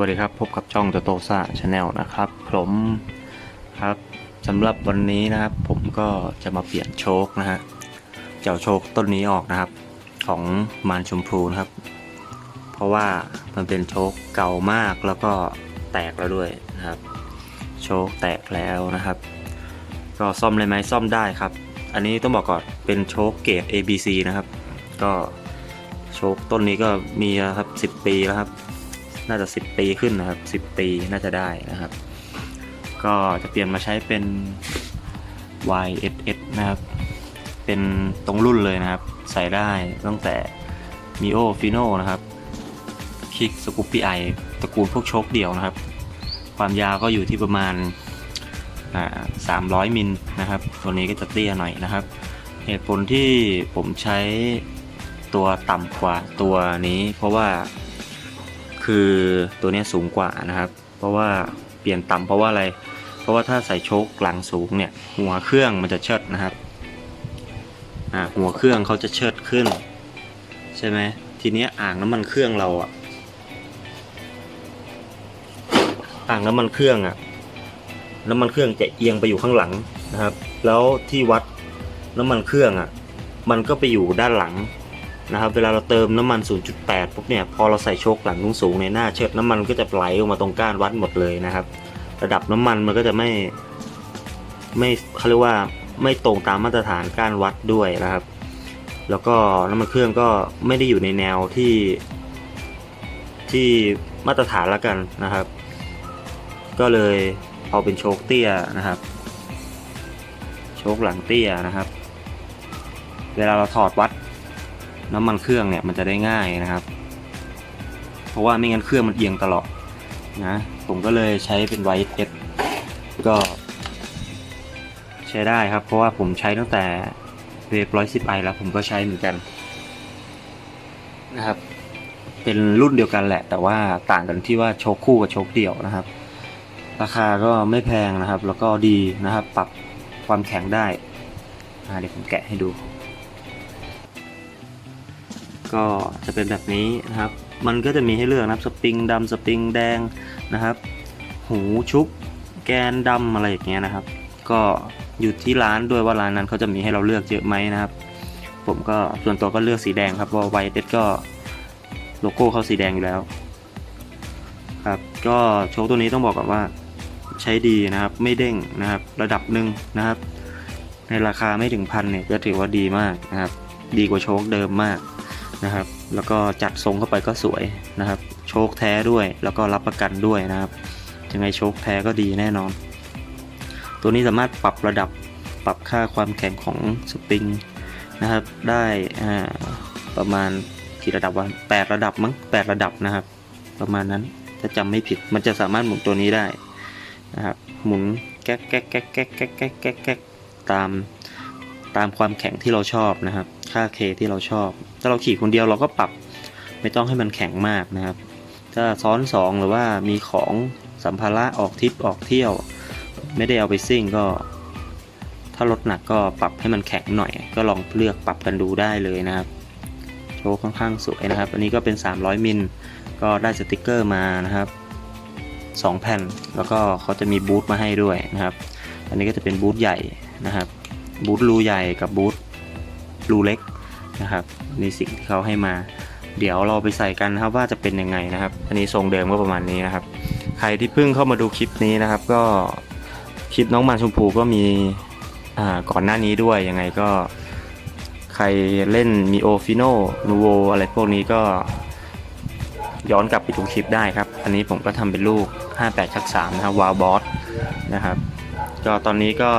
วัสดีครับ พบกับช่องโตโตซ่าชาแนลนะครับ ผมครับสำหรับวันนี้นะครับ ผมก็จะมาเปลี่ยนโชคนะฮะเจ้าโชคต้นนี้ออกนะครับ ของมานชมพูนะครับ เพราะว่ามันเป็นโชคเก่ามากแล้วก็แตกแล้วด้วยนะครับ โชคแตกแล้วนะครับ ก็ซ่อมเลยไหมซ่อมได้ครับ อันนี้ต้องบอกก่อนเป็นโชคเกรด ABC นะครับ ก็โชคต้นนี้ก็มีนะครับ 10 ปีแล้วครับ น่าจะ 10 ปีขึ้นนะครับ 10 ปีน่าจะได้นะครับ ก็จะเปลี่ยนมาใช้เป็น YSS นะครับ เป็นตรงรุ่นเลยนะครับ ใส่ได้ตั้งแต่ Mio Fino นะครับคิกสกูปปี้ไอตระกูลพวกโชคเดี่ยวนะครับ ความยาวก็อยู่ที่ประมาณอ่า300มิลนะครับ ตัวนี้ก็จะเตี้ยหน่อยนะครับ เหตุผลที่ผมใช้ตัวต่ำกว่าตัวนี้ เพราะว่า คือตัวนี้สูงกว่านะครับ เพราะว่าเปลี่ยนต่ำเพราะว่าอะไร เพราะว่าถ้าใส่โชคหลังสูงเนี่ยหัวเครื่องมันจะเชิดนะครับอ่าหัวเครื่องเขาจะเชิดขึ้น ใช่ไหมทีเนี้ยอ่างน้ำมันเครื่องเราอะอ่างน้ำมันเครื่องอะน้ำมันเครื่องจะเอียงไปอยู่ข้างหลังนะครับ แล้วที่วัดน้ำมันเครื่องอะมันก็ไปอยู่ด้านหลัง นะครับเวลาเราเติมน้ำมัน 0.8 ปุ๊บเนี่ยพอเราใส่โชคหลังสูงในหน้าเชิดน้ำมันก็จะไหลออกมาตรงก้านวัดหมดเลยนะครับ ระดับน้ำมันมันก็จะไม่ไม่เขาเรียกว่าไม่ตรงตามมาตรฐานก้านวัดด้วยนะครับ แล้วก็น้ำมันเครื่องก็ไม่ได้อยู่ในแนวที่ ที่มาตรฐานแล้วกันนะครับ ก็เลยเอาเป็นโชคเตี้ยนะครับ โชคหลังเตี้ยนะครับ เวลาเราถอดวัด น้ำมันเครื่องเนี่ยมันจะได้ง่ายนะครับ เพราะว่าไม่งั้นเครื่องมันเอียงตลอดนะผมก็เลยใช้เป็นไวท์เอสก็ ใช้ได้ครับ เพราะว่าผมใช้ตั้งแต่เวฟร้อยสิบไอแล้วผมก็ใช้เหมือนกันนะครับ เป็นรุ่นเดียวกันแหละ แต่ว่าต่างกันที่ว่าโชคคู่กับโชคเดี่ยวนะครับ ราคาก็ไม่แพงนะครับ แล้วก็ดีนะครับ ปรับความแข็งได้เดี๋ยวผมแกะให้ดู ก็จะเป็นแบบนี้นะครับ มันก็จะมีให้เลือกนะครับสปริงดำสปริงแดงนะครับ หูชุบแกนดำอะไรอย่างเงี้ยนะครับ ก็อยู่ที่ร้านด้วยว่าร้านนั้นเขาจะมีให้เราเลือกเยอะไหมนะครับ ผมก็ส่วนตัวก็เลือกสีแดงครับเพราะไวเต็ดก็โลโก้เขาสีแดงอยู่แล้วครับก็โชคตัวนี้ต้องบอกก่อนว่าใช้ดีนะครับไม่เด้งนะครับระดับหนึ่งนะครับ ในราคาไม่ถึงพันเนี่ยก็ถือว่าดีมากนะครับ ดีกว่าโชคเดิมมาก นะครับ แล้วก็จัดทรงเข้าไปก็สวยนะครับ โชคแท้ด้วย แล้วก็รับประกันด้วยนะครับ ยังไงโชคแท้ก็ดีแน่นอน ตัวนี้สามารถปรับระดับปรับค่าความแข็งของสปริงนะครับ ได้ประมาณกี่ระดับวะแปดระดับมั้งแปดระดับนะครับ ประมาณนั้นถ้าจำไม่ผิดมันจะสามารถหมุนตัวนี้ได้นะครับ หมุนแก๊กแก๊กแก๊กแก๊กแก๊กแก๊กแก๊กตามตามความแข็งที่เราชอบนะครับ ค่าเคที่เราชอบ ถ้าเราขี่คนเดียวเราก็ปรับไม่ต้องให้มันแข็งมากนะครับ ถ้าซ้อนสองหรือว่ามีของสัมภาระออกทริปออกเที่ยว ไม่ได้เอาไปซิ่งก็ ถ้ารถหนักก็ปรับให้มันแข็งหน่อย ก็ลองเลือกปรับกันดูได้เลยนะครับโชว์ค่อนข้างสวยนะครับ อันนี้ก็เป็น 300 มิล ก็ได้สติกเกอร์มานะครับ 2 แผ่น แล้วก็เขาจะมีบูทมาให้ด้วยนะครับ อันนี้ก็จะเป็นบูทใหญ่นะครับ บูทรูใหญ่กับบูท รูเล็กนะครับในสิ่งที่เขาให้มา เดี๋ยวเราไปใส่กันนะครับว่าจะเป็นยังไงนะครับ อันนี้ทรงเดิมก็ประมาณนี้นะครับ ใครที่เพิ่งเข้ามาดูคลิปนี้นะครับ ก็คลิปน้องมันชมพูก็มีก่อนหน้านี้ด้วยยังไงก็ใครเล่นมีโอฟิโนนูโวอะไรพวกนี้ก็ย้อนกลับไปดูคลิปได้ครับ อันนี้ผมก็ทำเป็นลูก 58ชัก3นะครับวาวบอสนะครับ ก็ตอนนี้ก็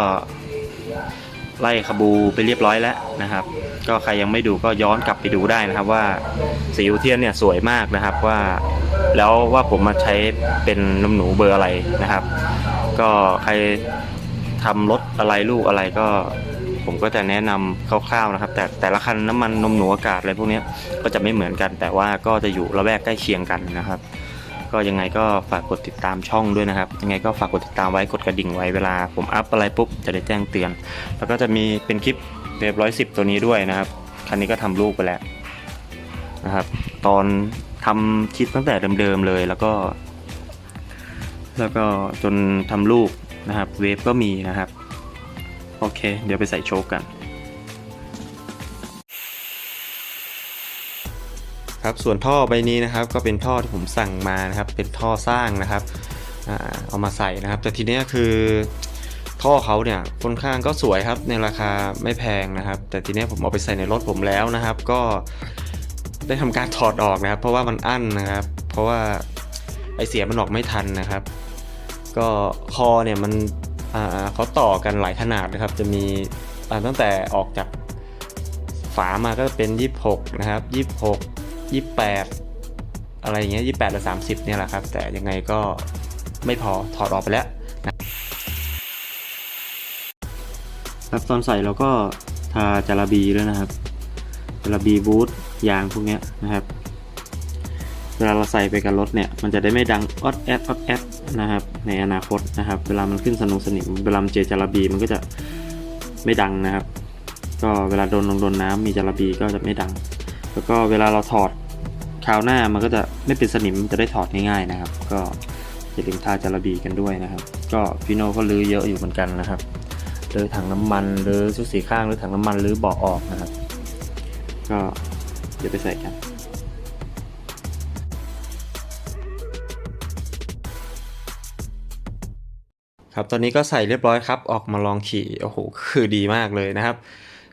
ไล่ขบูไปเรียบร้อยแล้วนะครับ ก็ใครยังไม่ดูก็ย้อนกลับไปดูได้นะครับว่าสีอิวเทียนเนี่ยสวยมากนะครับว่า แล้วว่าผมมาใช้เป็นน้ำหนูเบอร์อะไรนะครับ ก็ใครทำรถอะไรลูกอะไรก็ผมก็จะแนะนำคร่าวๆนะครับ แต่แต่ละคันน้ำมันนมหนูอากาศอะไรพวกนี้ก็จะไม่เหมือนกัน แต่ว่าก็จะอยู่ระแวกใกล้เคียงกันนะครับ ก็ยังไงก็ฝากกดติดตามช่องด้วยนะครับ ยังไงก็ฝากกดติดตามไว้กดกระดิ่งไว้เวลาผมอัพอะไรปุ๊บจะได้แจ้งเตือน แล้วก็จะมีเป็นคลิปเวฟร้อยสิบตัวนี้ด้วยนะครับ คันนี้ก็ทำลูกไปแล้วนะครับ ตอนทำคลิปตั้งแต่เดิมๆเลยแล้วก็ แล้วก็จนทำลูกนะครับ เวฟก็มีนะครับ โอเค เดี๋ยวไปใส่โชคกัน ครับ ส่วนท่อใบนี้นะครับก็เป็นท่อที่ผมสั่งมานะครับ เป็นท่อสร้างนะครับเอามาใส่นะครับ แต่ทีเนี้ยคือท่อเขาเนี่ยค่อนข้างก็สวยครับในราคาไม่แพงนะครับ แต่ทีเนี้ยผมเอาไปใส่ในรถผมแล้วนะครับ ก็ได้ทำการถอดออกนะครับ เพราะว่ามันอั้นนะครับ เพราะว่าไอเสียมันออกไม่ทันนะครับ ก็คอเนี่ยมันเขาต่อกันหลายขนาดนะครับ จะมีตั้งแต่ออกจากฝามาก็เป็น 26 นะครับ 26 28อะไรอย่างเงี้ย28หรือ30เนี่ยแหละครับ แต่ยังไงก็ไม่พอถอดออกไปแล้วนะครับตอนใส่เราก็ทาจาระบีด้วยนะครับจาระบีบูทยางพวกเนี้ยนะครับเวลาเราใส่ไปกับรถเนี่ยมันจะได้ไม่ดังออดแอดออดแอดนะครับในอนาคตนะครับ เวลามันขึ้นสนุกสนิมเวลามันเจอจาระบีมันก็จะไม่ดังนะครับ ก็เวลาโดนลงโดนน้ำมีจาระบีก็จะไม่ดัง แล้วก็เวลาเราถอดคราวหน้ามันก็จะไม่เป็นสนิมจะได้ถอดง่ายๆนะครับ ก็อย่าลืมทาจาระบีกันด้วยนะครับ ก็พี่โนก็รื้อเยอะอยู่เหมือนกันนะครับรื้อถังน้ำมันรื้อชุดสีข้างรื้อถังน้ำมันรื้อเบาะออกนะครับ ก็เดี๋ยวไปใส่กันครับตอนนี้ก็ใส่เรียบร้อยครับ ออกมาลองขี่โอ้โหคือดีมากเลยนะครับ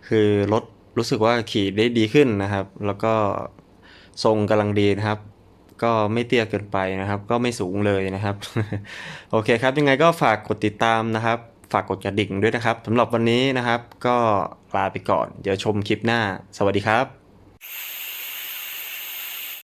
คือรถ รู้สึกว่าขี่ได้ดีขึ้นนะครับ แล้วก็ทรงกำลังดีนะครับ ก็ไม่เตี้ยเกินไปนะครับ ก็ไม่สูงเลยนะครับ โอเคครับ ยังไงก็ฝากกดติดตามนะครับ ฝากกดกระดิ่งด้วยนะครับสำหรับวันนี้นะครับ ก็ลาไปก่อน เดี๋ยวชมคลิปหน้า สวัสดีครับ